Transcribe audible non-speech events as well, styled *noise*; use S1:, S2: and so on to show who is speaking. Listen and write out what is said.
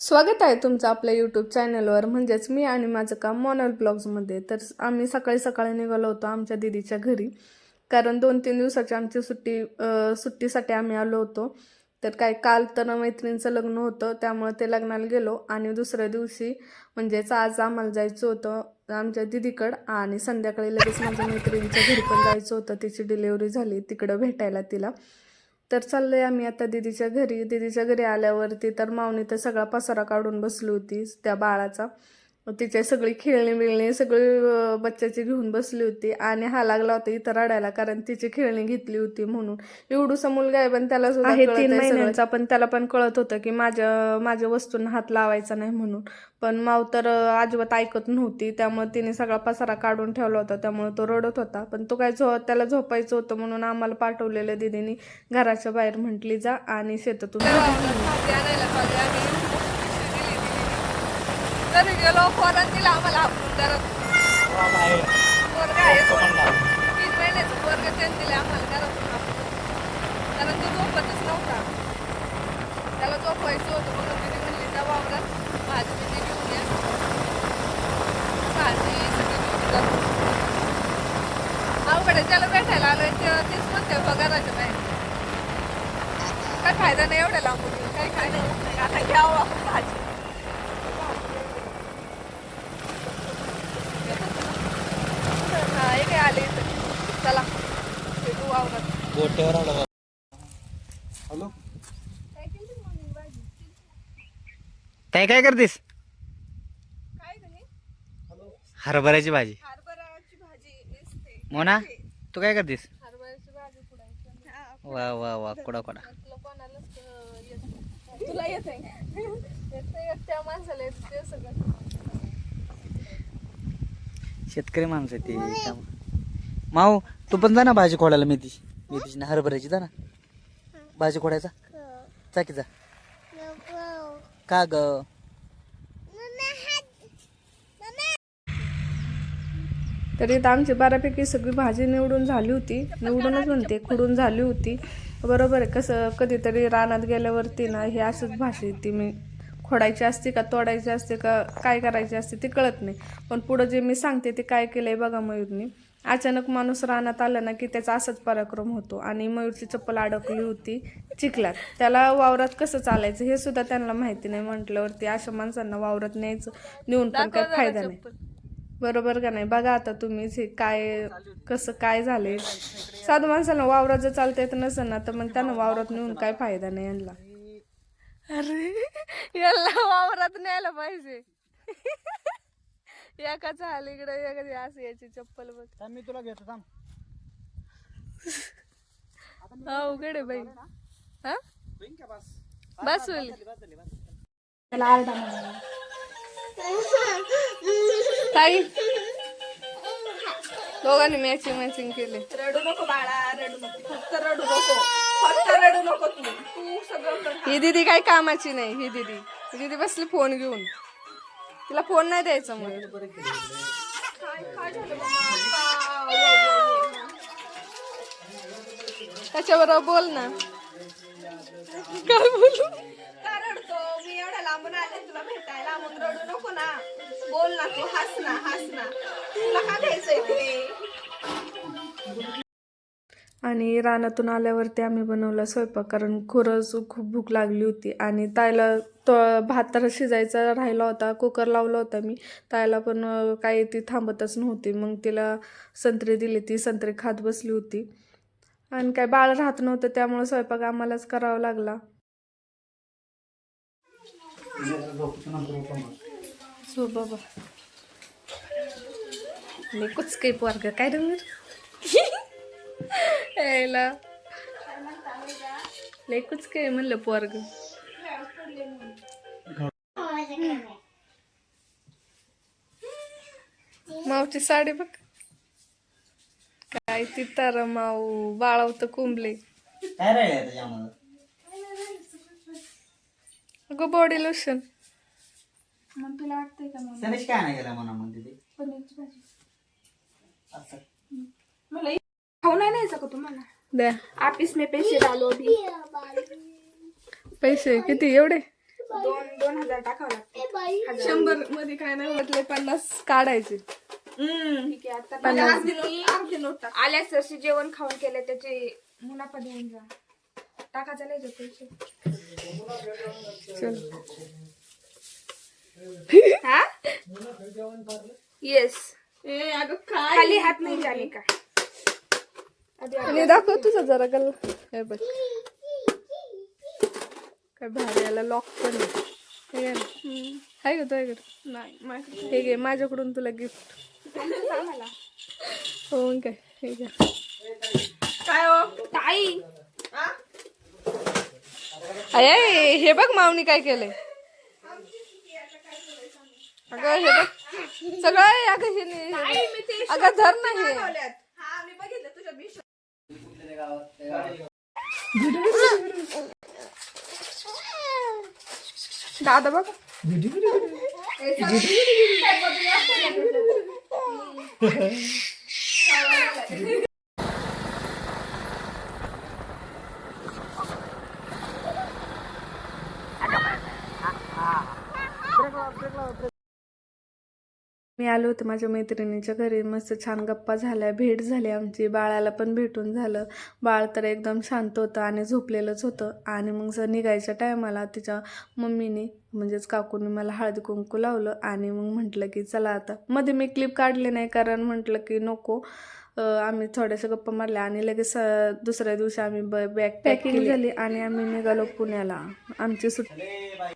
S1: स्वागत आहे तुमचं आपल्या यूट्यूब चॅनलवर म्हणजेच मी आणि माझं काम मोनल ब्लॉग्समध्ये तर आम्ही सकाळी सकाळी निघालो होतो आमच्या दिदीच्या घरी. कारण दोन तीन दिवसाची आमची सुट्टी सुट्टीसाठी आम्ही आलो होतो. तर काय काल तर मैत्रिणीचं लग्न होतं त्यामुळे ते लग्नाला गेलो. आणि दुसऱ्या दिवशी म्हणजेच आज आम्हाला जायचं होतं आमच्या दिदीकडं. आणि संध्याकाळी लगेच माझ्या मैत्रिणीच्या घरी पण जायचं होतं. तिची डिलेवरी झाली तिकडं भेटायला तिला. तर चाललंय आम्ही आता दिदीच्या घरी. दिदीच्या घरी आल्यावरती तर मावनी तर सगळा पसारा काढून बसली होती त्या बाळाचा. तिच्या सगळी खेळणी बिळणी सगळी अं, बच्च्याची घेऊन बसली होती आणि हा लागला होता इथं रडायला कारण तिची खेळणी घेतली होती म्हणून. एवढूसा मुलगा आहे पण त्याला सुद्धा
S2: आहे तीन. महिन्यांचा,
S1: पण त्याला पण कळत होतं की माझ्या माझ्या वस्तूंना हात लावायचा नाही म्हणून. पण माव तर अजिबात ऐकत नव्हती त्यामुळे तिने सगळा पसारा काढून ठेवला होता त्यामुळे तो रडत होता. पण तो काय झो त्याला झोपायचं होतं म्हणून आम्हाला पाठवलेलं दिदीने घराच्या बाहेर म्हटली जा आणि शेतातून
S3: तर गेलो पोरांनी दिला आम्हाला आपण घरात पोरगा आहे तीन महिन्याचं पोरग त्यांनी दिले आम्हाला घरातून कारण तो झोपतच नव्हता. त्याला झोपायचं होतं म्हणून तिने म्हणली त्या वावरात भाजी बिजी घेऊन या. भाजी सगळी घेऊन जातो अवघड त्याला भेटायला आलोय ते- तेच म्हणते बघा घराच्या बाहेर काय फायदा नाही एवढ्या लांबून काही काय नाही आता घ्यावं आपण भाजी हा हे काय आले इथं. चला भेटू
S4: बा. हॅलो? काय काय करतेस हरभऱ्याची भाजी.
S3: हरभराची भाजी दिसते.
S4: मोना तू काय करतेस? वा वा वा कुडा कुडा.
S3: तुला येत
S4: शेतकरी माणूस आहे ते. माऊ तू पण जा ना भाजी खोडायला मेथी मेथीची हरभऱ्याची जा ना भाजी खोडायचा? जा की जा. का ग?
S1: तर इथं आमची बऱ्यापैकी सगळी भाजी निवडून झाली होती. निवडूनच म्हणते खुडून झाली होती. बरोबर आहे कसं कधीतरी रानात गेल्यावरती ना हे असंच भाषा येते मी खोडायची असते का तोडायची असते का काय करायची असते ते कळत नाही. पण पुढं जे मी सांगते ते काय केलंय बघा मयूरनी. अचानक माणूस रानात आला ना की त्याचा असाच पराक्रम होतो आणि मयूरची चप्पल अडकली होती चिखलात. त्याला वावरात कसं चालायचं हे सुद्धा त्यांना माहिती नाही म्हटल्यावरती अशा माणसांना वावरात न्यायचं नेऊन पण काही फायदा नाही. बरोबर का नाही? बघा आता तुम्हीच हे काय कसं काय झालंय. साधू माणसाला वावरात जर चालता येत नसेल ना तर मग त्यांना वावरात नेऊन काय फायदा नाही यांना.
S3: अरे *laughs* याला वावरात न्यायला पाहिजे. *laughs* एकाच हाल इकडे? एखादी असं याची चप्पल बघ.
S4: मी तुला घेतो थांब.
S3: हा उघड आहे बाई. हा? बस. होईल. ताई. दोघांनी मॅचिंग मॅचिंग केले.
S2: रडू नको बाळा रडू नको. फक्त रडू नको. फक्त रडू नको तू. तू सगळं कर.
S1: ही दिदी काय कामाची नाही ही दिदी. ही दिदी बसली फोन घेऊन. तिला फोन नाही द्यायचा मग. त्याच्याबरोबर बोल ना. काय बोलू?
S2: का रडतो मी एवढ्या लांबून आले तुला भेटायला मग रडू नको ना. बोल ना तू हस ना हस ना. तुला का द्यायचंय ते?
S1: आणि रानातून आल्यावरती आम्ही बनवला स्वयंपाक कारण खरंच खूप भूक लागली होती. आणि तायला तो भात तर शिजायचा राहिला होता कुकर लावला होता मी. तायला पण काही ती थांबतच नव्हती. मग तिला संत्री दिली ती संत्री खात बसली होती. आणि काय बाळ राहत नव्हतं त्यामुळे स्वयंपाक आम्हालाच करावा लागला. सो बाबा. मी कुचके पोरग काय रंग यायला लय कुचके म्हणलं पोरग. मावची साडी बघ. काय ती तर माऊ बाळावत कुंबले.
S4: काय राहिलं त्याच्यामध्ये?
S1: अगं बॉडी लोशन
S4: सनीश काय नाही गेला म्हणा म्हणते ते असं
S2: खाऊ नाही न्यायचं का तुम्हाला
S1: द्या
S2: ऑफिस में पैसे डालो अभी।
S1: पैसे किती? एवढे?
S2: दोन दोन हजार टाकावं लागते.
S1: शंभरमध्ये काय नाही म्हटले पन्नास काढायचे.
S2: ठीक आहे आता नोट टाक. आल्याच वर्षी जेवण खाऊन केलं त्याचे मुनाफा देऊन जा. टाकायचा नाही पैसे.
S1: चल.
S2: हा? येस खाली हात नाही जाने का
S1: आणि दाखव तुझा जरा गल्ला. हे बघ. काय भारी याला लॉक पण आहे. हे. हाय का तुझ्याकडे
S2: नाही
S1: हे घे माझ्याकडून तुला गिफ्ट हो मग काय? हे घे.
S2: काय हो? ताई.
S1: अये हे बघ मावनी काय केलंय. अगं हे बघ. सगळं आहे अगं हे नाही अगं धर ना हे
S2: हा मी बघितलं तुझ्या मिशो
S1: दादा बघ मी आलो होते माझ्या मैत्रिणीच्या घरी. मस्त छान गप्पा झाल्या. भेट झाली आमची. बाळाला पण भेटून झालं. बाळ तर एकदम शांत होतं आणि झोपलेलंच होतं. आणि मग जर निघायच्या टायमाला तिच्या मम्मीने म्हणजेच काकूने मला हळदी कुंकू लावलं आणि मग म्हटलं की चला आता. मध्ये मी क्लिप काढली नाही कारण म्हटलं की नको. आम्ही थोड्याशा गप्पा मारल्या आणि लगेच दुसऱ्या दिवशी आम्ही बॅग पॅकिंग झाली. आणि आम्ही निघालो पुण्याला. आमची सुट्टी